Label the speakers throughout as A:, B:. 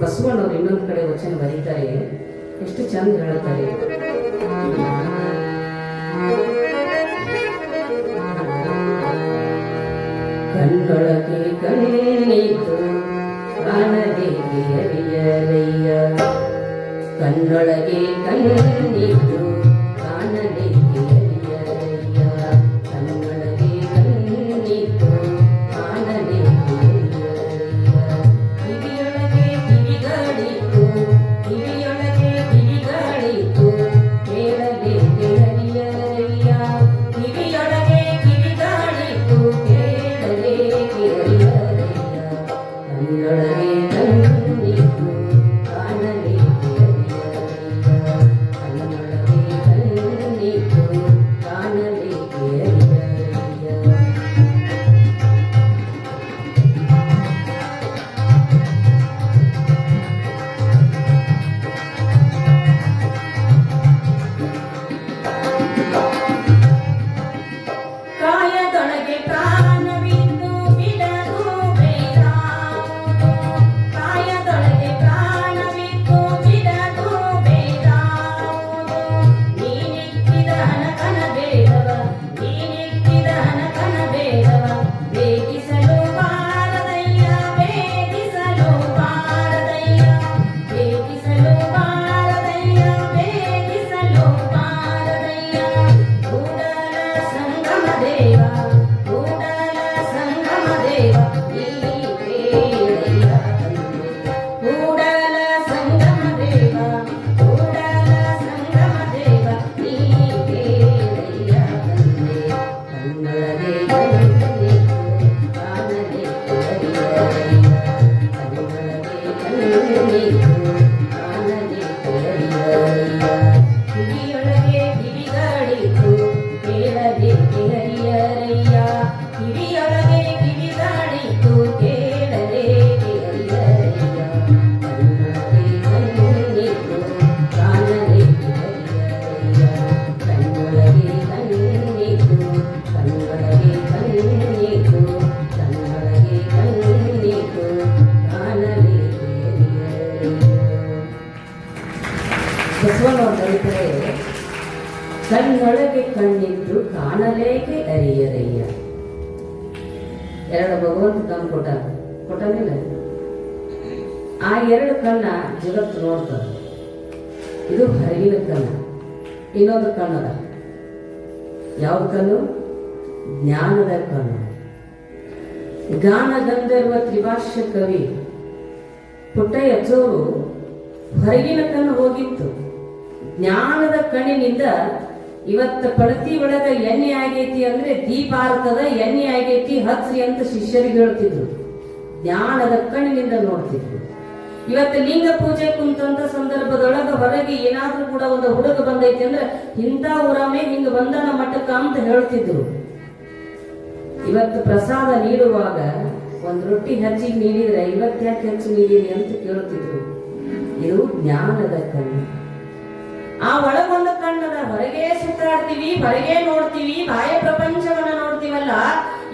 A: ಬಸವಣ್ಣವ್ರು ಇನ್ನೊಂದು ಕಡೆ ವಚನ ಬರೀತಾರೆ. ಎಷ್ಟು ಚಂದ ಹೇಳ್ತಾರೆ. ಕಣ್ಣೊಳಗೆ ಕಣ್ಣಿತು ಕಾಣದೆ ಅರಿಯಲಯ್ಯ ಕಣ್ಣೊಳಗೆ ಕಣ್ಣಿತು ಕಣ್ಣೊಳಗೆ ಕಣ್ಣಿಟ್ಟು ಬಸವನವರು ಬರೀತಾರೆ ಕಣ್ಣೊಳಗೆ ಕಣ್ಣಿದ್ರು ಕಾಣಲೇಕೆ ಅರಿಯರಯ್ಯ ಎರಡು ಭಗವಂತ ತಂದು ಕೊಟ್ಟ ಕೊಟ್ಟಿಲ್ಲ ಆ ಎರಡು ಕಣ್ಣ ಜಗತ್ತು ನೋಡ್ತದ. ಇದು ಹೊರಗಿನ ಕಣ್ಣ. ಇನ್ನೊಂದು ಕಣ್ಣದ ಯಾವ ಕಣ್ಣು? ಜ್ಞಾನದ ಕಣ್ಣು. ಗಾನ ಗಂಧರ್ವ ತ್ರಿಭಾಷ್ಯ ಕವಿ ಪುಟ್ಟಯ್ಯ ಚೋರು ಹೊರಗಿನ ಕಣ್ಣು ಹೋಗಿತ್ತು. ಜ್ಞಾನದ ಕಣ್ಣಿನಿಂದ ಇವತ್ತು ಪಡತಿ ಒಳಗ ಎಣ್ಣೆ ಆಗೈತಿ ಅಂದ್ರೆ ದೀಪಾರ್ತದ ಎಣ್ಣೆ ಆಗೈತಿ ಹಚ್ರಿ ಅಂತ ಶಿಷ್ಯರಿಗೆ ಹೇಳ್ತಿದ್ರು. ಜ್ಞಾನದ ಕಣ್ಣಿನಿಂದ ನೋಡ್ತಿದ್ರು. ಇವತ್ತು ಲಿಂಗ ಪೂಜೆ ಕುಂತಂತ ಸಂದರ್ಭದೊಳಗ ಹೊರಗೆ ಏನಾದ್ರೂ ಕೂಡ ಒಂದು ಹುಡುಗ ಬಂದೈತಿ ಅಂದ್ರೆ ಇಂತ ಊರಮೆ ಹಿಂಗ ಬಂದನ ಮಟ್ಟಕ್ಕ ಅಂತ ಹೇಳ್ತಿದ್ರು. ಇವತ್ತು ಪ್ರಸಾದ ನೀಡುವಾಗ ಒಂದು ರೊಟ್ಟಿ ಹೆಚ್ಚಿಗೆ ನೀಡಿದ್ರೆ ಇವತ್ತು ಹೆಚ್ಚು ನೀಡಿರಿ ಅಂತ ಕೇಳ್ತಿದ್ರು. ಇದು ಜ್ಞಾನದ ಕಣ್ಣು. ಆ ಒಳಗೊಂಡ ಕಣ್ಣದ ಹೊರಗೆ ಸುತ್ತಾಡ್ತೀವಿ, ಹೊರಗೆ ನೋಡ್ತೀವಿ ಬಾಯ ಪ್ರಪಂಚವನ್ನ ನೋಡ್ತೀವಲ್ಲ,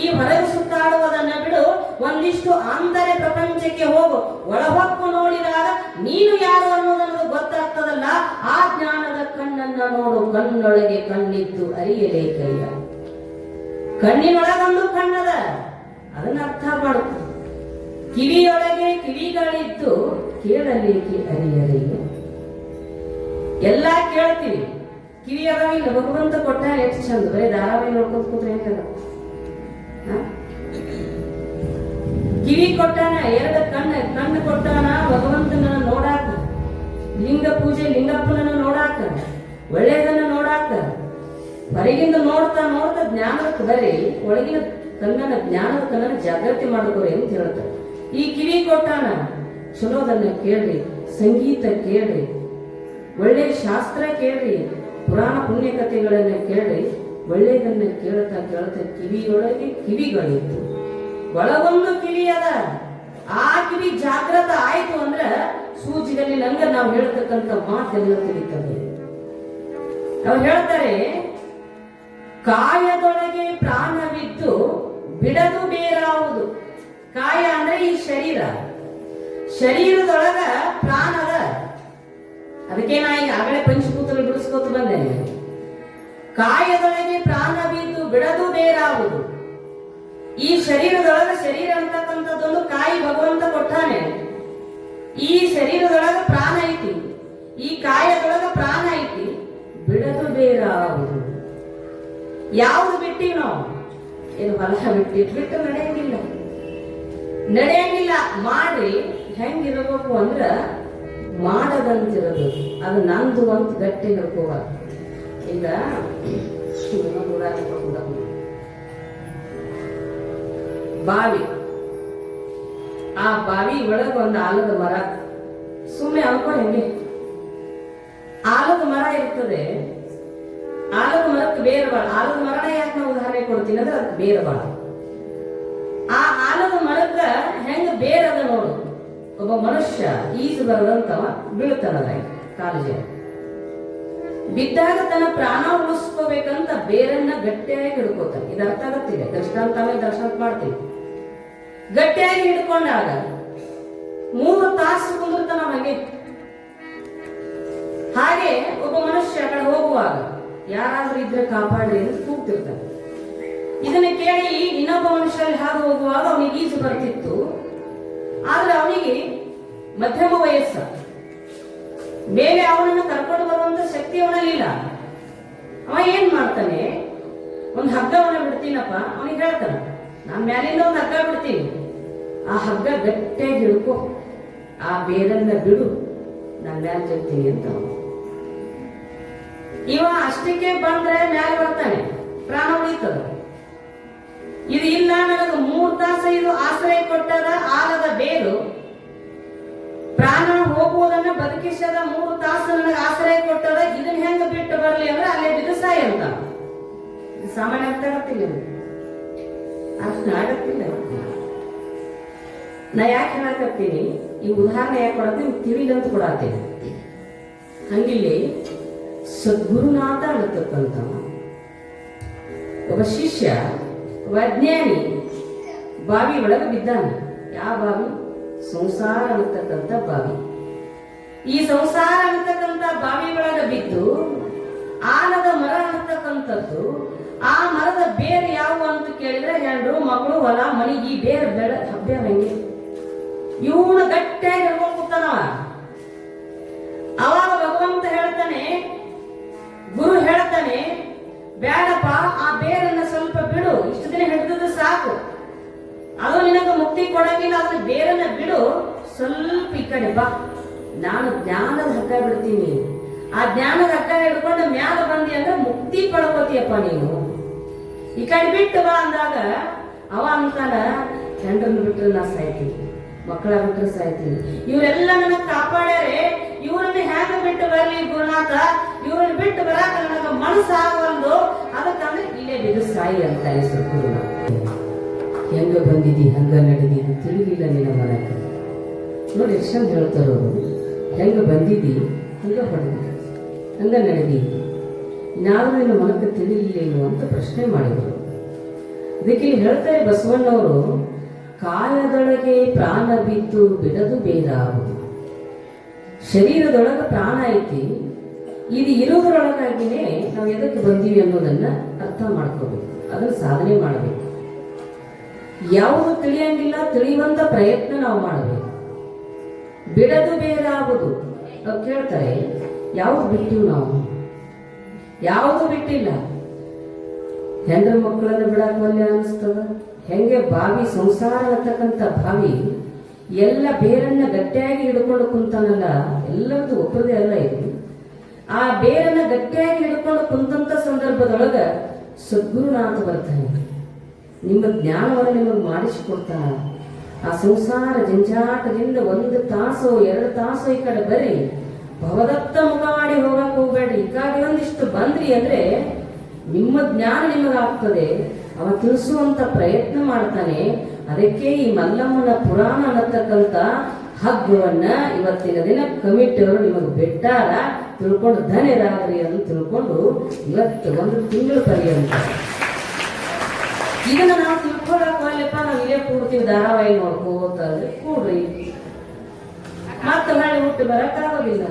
A: ಈ ಹೊರಗೆ ಸುತ್ತಾಡುವುದನ್ನ ಬಿಡು, ಒಂದಿಷ್ಟು ಆಂತರ ಪ್ರಪಂಚಕ್ಕೆ ಹೋಗು. ಒಳಹೊಕ್ಕು ನೋಡಿದಾಗ ನೀನು ಯಾರು ಅನ್ನೋದನ್ನು ಗೊತ್ತಾಗ್ತದಲ್ಲ, ಆ ಜ್ಞಾನದ ಕಣ್ಣನ್ನ ನೋಡು. ಕಣ್ಣೊಳಗೆ ಕಣ್ಣಿದ್ದು ಅರಿಯಲೇಕಯ್ಯ ಕಣ್ಣಿನೊಳಗೊಂದು ಕಣ್ಣದ, ಅದನ್ನ ಅರ್ಥ ಮಾಡ್ಕೊ ಕಿವಿಯೊಳಗೆ ಕಿವಿಗಳಿದ್ದು ಕೇಳಲೇಕೆ ಅರಿಯರಯ್ಯ ಎಲ್ಲಾ ಕೇಳ್ತೀವಿ. ಕಿವಿ ಭಗವಂತ ಕೊಟ್ಟ ಎಷ್ಟು ಚಂದ. ಬರೀ ಧಾರಾವಾಹಿ ನೋಡ್ಕೊಂಡು ಕೂತ್ರೆ ಹೆಂಗದ ಹ? ಕಿವಿ ಕೊಟ್ಟಾನ, ಎರಡು ಕಣ್ಣ, ಕಣ್ಣು ಕೊಟ್ಟಾನ ಭಗವಂತನ ನೋಡಾಕ. ಲಿಂಗ ಪೂಜೆ, ಲಿಂಗಪ್ಪನನ್ನು ನೋಡಾಕ. ಒಳ್ಳೇದನ್ನ ನೋಡಾಕ. ಹೊರಗಿಂದ ನೋಡ್ತಾ ನೋಡ್ತಾ ಜ್ಞಾನಕ್ಕೆ ಬರೀ, ಒಳಗಿನ ಕಣ್ಣನ ಜ್ಞಾನದ ಕಣ್ಣನ ಜಾಗೃತಿ ಮಾಡ್ಕೋರಿ ಅಂತ ಹೇಳ್ತಾರೆ. ಈ ಕಿವಿ ಕೊಟ್ಟಾನ ಚಲೋದನ್ನ ಕೇಳ್ರಿ, ಸಂಗೀತ ಕೇಳ್ರಿ. ಒಳ್ಳೆ ಶಾಸ್ತ್ರ ಕೇಳ್ರಿ. ಪುರಾಣ ಪುಣ್ಯ ಕಥೆಗಳನ್ನ ಕೇಳ್ರಿ. ಒಳ್ಳೆಯದನ್ನ ಕೇಳ್ತಾ ಕೇಳ್ತಾ ಕಿವಿಯೊಳಗೆ ಕಿವಿಗಳಿತ್ತು. ಒಳಗೊಂದು ಕಿವಿ ಅದ. ಆ ಕಿವಿ ಜಾಗ್ರತ ಆಯ್ತು ಅಂದ್ರ ಸೂಜಿಗಲ್ಲಿ ನಂಗ ನಾವು ಹೇಳ್ತಕ್ಕಂಥ ಮಾತೆಲ್ಲ ತಿಳಿತದೆ. ಅವ್ರು ಹೇಳ್ತಾರೆ, ಕಾಯದೊಳಗೆ ಪ್ರಾಣವಿದ್ದು ಬಿಡದು ಬೇರಾವುದು. ಕಾಯ ಅಂದ್ರೆ ಈ ಶರೀರ. ಶರೀರದೊಳಗ ಪ್ರಾಣದ ಅದಕ್ಕೆ ನಾ ಈಗ ಆಗಲೇ ಪಂಚಭೂತಗಳು ಬಿಡಿಸ್ಕೊತ ಬಂದೆ. ಕಾಯದೊಳಗೆ ಪ್ರಾಣ ಬಿದ್ದು ಬಿಡದು ಬೇರಾವುದು. ಈ ಶರೀರದೊಳಗೆ ಶರೀರ ಅಂತಕ್ಕಂಥದ್ದೊಂದು ಕಾಯಿ ಭಗವಂತ ಕೊಟ್ಟಾನೆ. ಈ ಶರೀರದೊಳಗೆ ಪ್ರಾಣ ಐತಿ. ಈ ಕಾಯದೊಳಗೆ ಪ್ರಾಣ ಐತಿ. ಬಿಡದು ಬೇರಾವುದು. ಯಾವುದು ಬಿಟ್ಟಿ ನಾವು? ಏನು ಹೊಲ ಬಿಟ್ಟಿ ಬಿಟ್ಟು ನಡೆಯಂಗಿಲ್ಲ. ನಡೆಯಂಗಿಲ್ಲ. ಮಾಡ್ರಿ, ಹೆಂಗಿರಬೇಕು ಅಂದ್ರ ಮಾಡದಂತಿರೋದು. ಅದು ನಂದು ಅಂತ ಗಟ್ಟಿ ಹಿಡ್ಕೋವ ಈಗ. ಬಾವಿ. ಆ ಬಾವಿ ಒಳಗೆ ಒಂದು ಆಲದ ಮರ. ಸುಮ್ಮನೆ ಅನ್ಕೋ ಹೆಂಗೆ. ಆಲದ ಮರ ಇರ್ತದೆ. ಆಲದ ಮರಕ್ಕೆ ಬೇರೆ ಬಾಳ. ಆಲದ ಮರ ಯಾಕೆ ನಾವು ಉದಾಹರಣೆ ಕೊಡ್ತೀನಿ ಅಂದ್ರೆ ಅದಕ್ಕೆ ಬೇರೆ ಬಾಳ. ಆ ಆಲದ ಮರಕ್ಕ ಹೆಂಗ ಅದ ನೋಡು. ಒಬ್ಬ ಮನುಷ್ಯ ಈಜು ಬರದಂತವ ಬೀಳ್ತಾನಲ್ಲ ಕಾಲೇಜ ಬಿದ್ದಾಗ ತನ್ನ ಪ್ರಾಣ ಉಳಿಸ್ಕೋಬೇಕಂತ ಬೇರನ್ನ ಗಟ್ಟಿಯಾಗಿ ಹಿಡ್ಕೋತಾನೆ. ಇದು ಅರ್ಥ ಆಗತ್ತಿದೆ. ತಾವೇ ದರ್ಶನ ಮಾಡ್ತೀವಿ ಗಟ್ಟಿಯಾಗಿ ಹಿಡ್ಕೊಂಡಾಗ ಮೂರು ತಾಸು ಕುಂದಿರ್ತಾನ ಹಾಗೆ. ಹಾಗೆ ಒಬ್ಬ ಮನುಷ್ಯ ಆ ಕಡೆ ಹೋಗುವಾಗ ಯಾರಾದ್ರೂ ಇದ್ರೆ ಕಾಪಾಡ್ರಿ ಅಂತ ಕೂಗ್ತಿರ್ತಾನೆ. ಇದನ್ನ ಕೇಳಿ ಇನ್ನೊಬ್ಬ ಮನುಷ್ಯರಲ್ಲಿ ಹಾಗೆ ಹೋಗುವಾಗ ಅವನಿಗೆ ಈಜು ಬರ್ತಿತ್ತು. ಆದ್ರೆ ಅವನಿಗೆ ಮಧ್ಯಮ ವಯಸ್ಸ. ಮೇಲೆ ಅವನನ್ನು ಕರ್ಕೊಂಡು ಬರುವಂತ ಶಕ್ತಿ ಅವನಲ್ಲಿಲ್ಲ. ಅವ ಏನ್ ಮಾಡ್ತಾನೆ? ಒಂದು ಹಗ್ಗವನ್ನ ಬಿಡ್ತೀನಪ್ಪ, ಅವನಿಗೆ ಹೇಳ್ತಾನೆ, ನಾನು ಮ್ಯಾಲಿಂದ ಒಂದು ಹಗ್ಗ ಬಿಡ್ತೀನಿ. ಆ ಹಗ್ಗ ಗಟ್ಟಿಯಾಗಿ ಹಿಡ್ಕೊ. ಆ ಬೇರನ್ನ ಬಿಡು, ನಾನು ಮ್ಯಾಲ ಜಗ್ತೀನಿ ಅಂತ ಇವ ಅಷ್ಟಕ್ಕೆ ಬಂದ್ರೆ ಮ್ಯಾಲ ಬರ್ತಾನೆ, ಪ್ರಾಣ ಉಳಿತದ. ಇದು ಇಲ್ಲ ನನಗೆ ಮೂರ್ ತಾಸ ಇದು ಆಶ್ರಯ ಕೊಟ್ಟದ ಆಲದ ಬೇರು. ಪ್ರಾಣ ಹೋಗುವುದನ್ನ ಬದುಕಿಸದ ಮೂರು ತಾಸು ನನಗೆ ಆಶ್ರಯ ಕೊಟ್ಟದ, ಇದನ್ನ ಹೆಂಗ ಬಿಟ್ಟು ಬರ್ಲಿ ಅಂದ್ರೆ ಅಲ್ಲೇ ಬಿದ್ದು ಸಾಯಿ ಅಂತ ಸಾಮಾನ್ಯ ಅರ್ಥ ಆಗತ್ತಿಲ್ಲ. ಅರ್ಥ ಆಗತ್ತಿಲ್ಲ ನಾ ಯಾಕೆ ಹೇಳಕತ್ತೀನಿ ಈ ಉದಾಹರಣೆ ಯಾಕೆ ಕೊಡತ್ತೀನಿ ತಿಳಿದಂತ ಕೊಡತ್ತೇನೆ ಹಂಗಿಲ್ಲಿ ಸದ್ಗುರುನಾಥ ಅಳತಕ್ಕಂತ ಒಬ್ಬ ಶಿಷ್ಯ ಅಜ್ಞಾನಿ ಬಾವಿ ಒಳಗೆ ಬಿದ್ದಾನೆ. ಯಾವ ಬಾವಿ? ಸಂಸಾರ ಅಂತಕ್ಕಂಥ ಬಾವಿ. ಈ ಸಂಸಾರ ಅಂತಕ್ಕಂಥ ಬಾವಿ ಒಳಗೆ ಬಿದ್ದು ಆಲದ ಮರ ಅಂತಕ್ಕಂಥದ್ದು ಆ ಮರದ ಬೇರು ಯಾವ ಅಂತ ಕೇಳಿದ್ರೆ ಹೆಂಡ್ರು ಮಕ್ಕಳು ಹೊಲ, ಮನಿ, ಈ ಬೇರು ಬೆಳ ಹಬ್ಬ ಹಂಗೆ. ಇವನು ಗಟ್ಟಿಯಾಗಿ ಹಿಡ್ಕೊಂಡು ಅವಾಗ ಭಗವಂತ ಹೇಳ್ತಾನೆ, ಗುರು ಹೇಳ್ತಾನೆ ಬೇಡಪ್ಪ ಆ ಬೇರನ್ನ ಸ್ವಲ್ಪ ಬಿಡು ಇಷ್ಟು ದಿನ ಹಿಡಿದದ್ದು ಸಾಕು ಅದು ಮುಕ್ತಿ ಕೊಡಂಗಿಲ್ಲ ಆದ್ರೆ ಬೇರನ್ನ ಬಿಡು. ಸ್ವಲ್ಪ ಈ ಕಡೆ ಬಾ. ನಾನು ಜ್ಞಾನದ ಹಗ್ಗ ಬಿಡ್ತೀನಿ. ಆ ಜ್ಞಾನದ ಹಗ್ಗ ಹಿಡ್ಕೊಂಡು ಮ್ಯಾಲ ಬಂದಿ ಅಂದ್ರೆ ಮುಕ್ತಿ ಪಡ್ಕೋತಿಯಪ್ಪ ನೀನು. ಈ ಕಡೆ ಬಿಟ್ಟು ಬಾ ಅಂದಾಗ ಅವ ಅಂತಾನ ಗಂಡನ್ನು ಬಿಟ್ರೆ ನಾ ಸಾಯ್ತೀನಿ. ಮಕ್ಕಳ ಬಿಟ್ರೆ ಸಾಯ್ತೀನಿ. ಇವರೆಲ್ಲ ನನ್ನ ಕಾಪಾಡ್ಯಾರೆ. ಇವ್ರನ್ನ ಹ್ಯಾಂಗ ಬಿಟ್ಟು ಬರಲಿ ಗುರುನಾಥ? ಇವ್ರನ್ನ ಬಿಟ್ಟು ಬರಾಕ ನನಗ ಮನಸ್ಸಾಗವಲ್ದು. ಅದಕ್ಕಂದ್ರೆ ಇಲ್ಲೇ ಬಿದ್ದು ಸಾಯಿ ಅಂತ ಹೆಸರು ಗುರುನಾಥ. ಹೆಂಗ ಬಂದಿದ್ದಿ ಹಂಗ ನಡೆದಿ ತಿಳಿದಿಲ್ಲ ನಿನ್ನ ಮನಕ್ಕೆ ನೋಡಿ ಎಷ್ಟು ಚಂದ ಹೇಳ್ತಾರೆ ಅವರು, ಹೆಂಗ ಬಂದಿದ್ದಿ ಹಂಗ ಹೊಡೆದಿ. ಹಂಗ ನಡೆದಿ. ನಾವು ನಿನ್ನ ಮನಕ್ಕೆ ತಿಳಿಲಿಲ್ಲೇನು ಅಂತ ಪ್ರಶ್ನೆ ಮಾಡಿದರು. ಅದಕ್ಕೆ ಹೇಳ್ತಾರೆ ಬಸವಣ್ಣವರು ಕಾಯದೊಳಗೆ ಪ್ರಾಣ ಬಿದ್ದು ಬಿಡದು ಬೇಡ ಶರೀರದೊಳಗೆ ಪ್ರಾಣ ಐತಿ, ಇದು ಇರೋದ್ರೊಳಗಾಗಿನೇ ನಾವು ಎದಕ್ಕೆ ಬಂದೀವಿ ಅನ್ನೋದನ್ನು ಅರ್ಥ ಮಾಡ್ಕೋಬೇಕು. ಅದನ್ನು ಸಾಧನೆ ಮಾಡಬೇಕು. ಯಾವುದು ತಿಳಿಯಂಗಿಲ್ಲ, ತಿಳಿಯುವಂತ ಪ್ರಯತ್ನ ನಾವು ಮಾಡಬೇಕು. ಬಿಡದು ಬೇರೆ ಆಗುದು ಕೇಳ್ತಾರೆ, ಯಾವ್ದು ಬಿಟ್ಟಿವ್ ನಾವು? ಯಾವುದು ಬಿಟ್ಟಿಲ್ಲ? ಹೆಂಡ್ರ ಮಕ್ಕಳನ್ನ ಬಿಡಕ್ ಒಲ್ಲೆ ಅನಿಸ್ತದ ಹೆಂಗೆ ಬಾವಿ ಸಂಸಾರ ಅಂತಕ್ಕಂಥ ಬಾವಿ ಎಲ್ಲ ಬೇರನ್ನ ಗಟ್ಟಿಯಾಗಿ ಹಿಡ್ಕೊಂಡು ಕುಂತಾನಲ್ಲ, ಎಲ್ಲರದ್ದು ಒಬ್ಬರದೇ ಅಲ್ಲ ಇದು. ಆ ಬೇರನ್ನ ಗಟ್ಟಿಯಾಗಿ ಹಿಡ್ಕೊಂಡು ಕುಂತಂತ ಸಂದರ್ಭದೊಳಗ ಸದ್ಗುರುನಾಥ ಬರ್ತಾನೆ. ನಿಮ್ಮ ಜ್ಞಾನವನ್ನು ನಿಮಗೆ ಮಾಡಿಸಿಕೊಡ್ತಾನ ಆ ಸಂಸಾರ ಜಂಜಾಟದಿಂದ ಒಂದು ತಾಸು, ಎರಡು ತಾಸು ಈ ಕಡೆ ಬರ್ರಿ. ಭವದತ್ತ ಮುಖ ಮಾಡಿ ಹೋಗಕ್ಕೆ ಹೋಗ್ಬೇಡ್ರಿ. ಈ ಒಂದಿಷ್ಟು ಬಂದ್ರಿ ಅಂದ್ರೆ ನಿಮ್ಮ ಜ್ಞಾನ ನಿಮಗಾಗ್ತದೆ. ಅವ ತಿಳಿಸುವಂತ ಪ್ರಯತ್ನ ಮಾಡ್ತಾನೆ. ಅದಕ್ಕೆ ಈ ಮಲ್ಲಮ್ಮನ ಪುರಾಣ ಅನ್ನತಕ್ಕಂತ ಹಗ್ಗವನ್ನ ಇವತ್ತಿನ ದಿನ ಕಮಿಟಿಯವರು ನಿಮಗೆ ಬಿಟ್ಟಾರ ತಿಳ್ಕೊಂಡು ಧನ್ಯರಾಗ್ರಿ ಅಂತ ತಿಳ್ಕೊಂಡು ಇವತ್ತು ಒಂದು ತಿಂಗಳು ಪರ್ಯಂತ ಈಗ ನಾವು ತಿಳ್ಕೊಳಕ್ ಹೋಗ್ಲಿಪ್ಪ ನಾವು ಇಲ್ಲೇ ಕೂಡ್ತೀವಿ, ಧಾರಾವಾಹಿ ನೋಡ್ಕೋತ ಕೂಡ್ರಿ. ಮತ್ತೆ ನಾಳೆ ಹುಟ್ಟು ಬರಕ್ ಆಗೋದಿಲ್ಲ.